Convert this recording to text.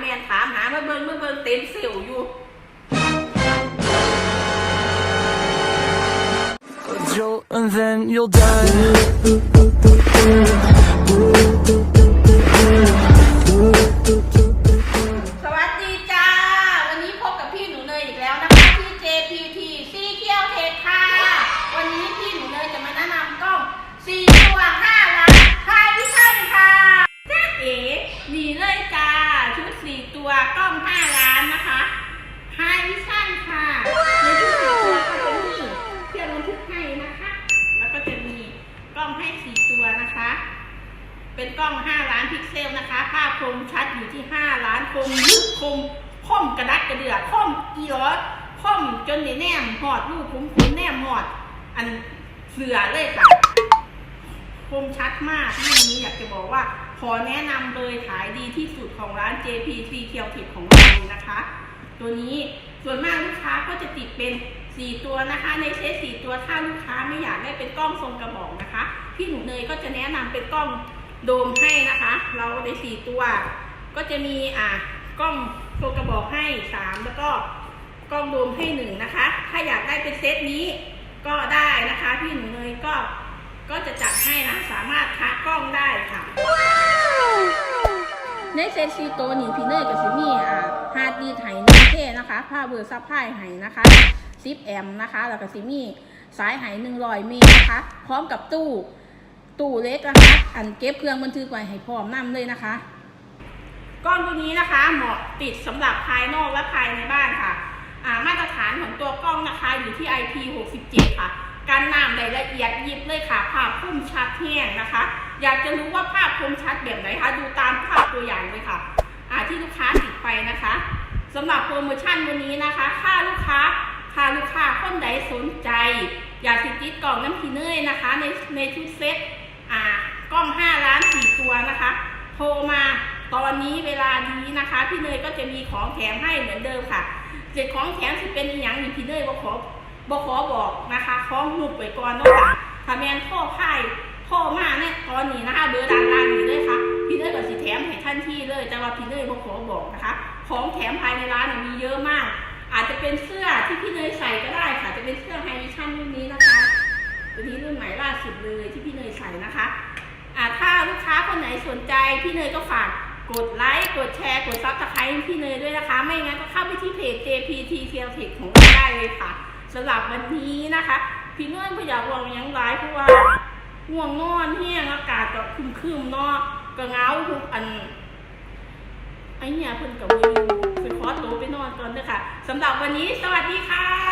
แมนถามหามาเบิ่งมาเบิ่งเต็มเซลอยู่ A jolt and then you'll die. เป็นกล้อง 5 ล้านพิกเซลนะคะ ภาพคมชัดอยู่ที่ 5 ล้านคมลึกคมคมกระดักกระเดือกคมอีหลอดคมจนในแนมหอดลูกผมคุณแนมหอด อันเสือเลยค่ะคมชัดมากที่นี้อยากจะบอกว่า ขอแนะนำเลยขายดีที่สุดของร้าน JPC เคียวทิปของเรานะคะ ตัวนี้ส่วนมากลูกค้าก็จะติดเป็น 4 ตัวนะคะ ในเซต4ตัวถ้าลูกค้าไม่อยากได้เป็นกล้องทรงกระบอกนะคะ พี่หนูเนยก็จะแนะนำเป็นกล้อง โดมให้นะคะ เราใน4ตัว ก็จะมีอ่ากล้องทรงกระบอกให้3แล้วก็กล้องโดมให้1นะคะ ถ้าอยากได้เป็นเซตนี้ก็ได้นะคะพี่หนูเนยก็ก็จะจัดให้นะสามารถคัดกล้องได้ค่ะในเซตซีโตวนี่พี่เนยกับซิมี่อ่าฮาร์ดดีไห้หนึ่งเทนะคะผ้าเบอร์ซับไพ่ไห้นะคะซิปแอมนะคะ แล้วก็ซิมี่สายไห้หนึ่งร้อยเมตรนะคะ พร้อมกับตู้ ตู้เล็กนะคะ อันเก็บเครื่องบันทึกไว้ให้พร้อมนํเลยนะคะ ก้อนตัวนี้นะคะเหมาะติดสำหรับภายนอกและภายในบ้านค่ะอ่ามาตรฐานของตัวกล้องนะคะอยู่ที่ IP67 ค่ะการน้ำได้ละเอียดยิบเลยค่ะ ภาพคมชัดแห้งนะคะ อยากจะรู้ว่าภาพคมชัดแบบไหนคะ ดูตามภาพตัวอย่างเลยค่ะอ่าที่ลูกค้าติดไปนะคะสำหรับโปรโมชั่นวันนี้นะคะ ค่าลูกค้าค่าลูกค้าคนใดสนใจ อยากติดติดกล่องน้ำพีเนยนะคะ ในในชุดเซ็ต อ่ากล้อง5ล้าน4ตัวนะคะ โทรมาตอนนี้เวลานี้นะคะ พี่เนยก็จะมีของแถมให้เหมือนเดิมค่ะเสร็จของแถมสิเป็นอย่างนี้พี่เนยบอกขอบอกขอบอกนะคะของหุบไปก่อนเนาะค่ะถ้าแมนข้อค่ายข้อมาเนี่ยตอนนี้นะคะเบอร์ด้านล่างนี้เลยค่ะ พี่เนยก็สิแถมให้ทันที่เลยแต่ว่าพี่เนยบอกขอบอกนะคะ ของแถมภายในร้านเนี่ยมีเยอะมาก อาจจะเป็นเสื้อที่พี่เนยใส่ก็ได้ค่ะ จะเป็นเสื้อไฮวิชั่นรุ่นนี้นะคะตัวนี้รุ่นใหม่ล่าสุดเลยที่พี่เนยใส่นะคะ ค้าคนไหนสนใจพี่เนยก็ฝากกดไลค์ กดแชร์ กดซับสไครต์พี่เนยด้วยนะคะ ไม่งั้นก็เข้าไปที่เพจ JPT t e l Tech ของเราได้เลยค่ะสำหรับวันนี้นะคะ พี่เนยพยากวางยังไลฟ์เพราะว่าง่วงนอนแห้งอากาศก็คึมๆเนาะก็เงาทุกอันไอเนี่ยเพิ่นกับวิวไปขอตัวไปนอนก่อนเด้อค่ะสำหรับวันนี้สวัสดีค่ะ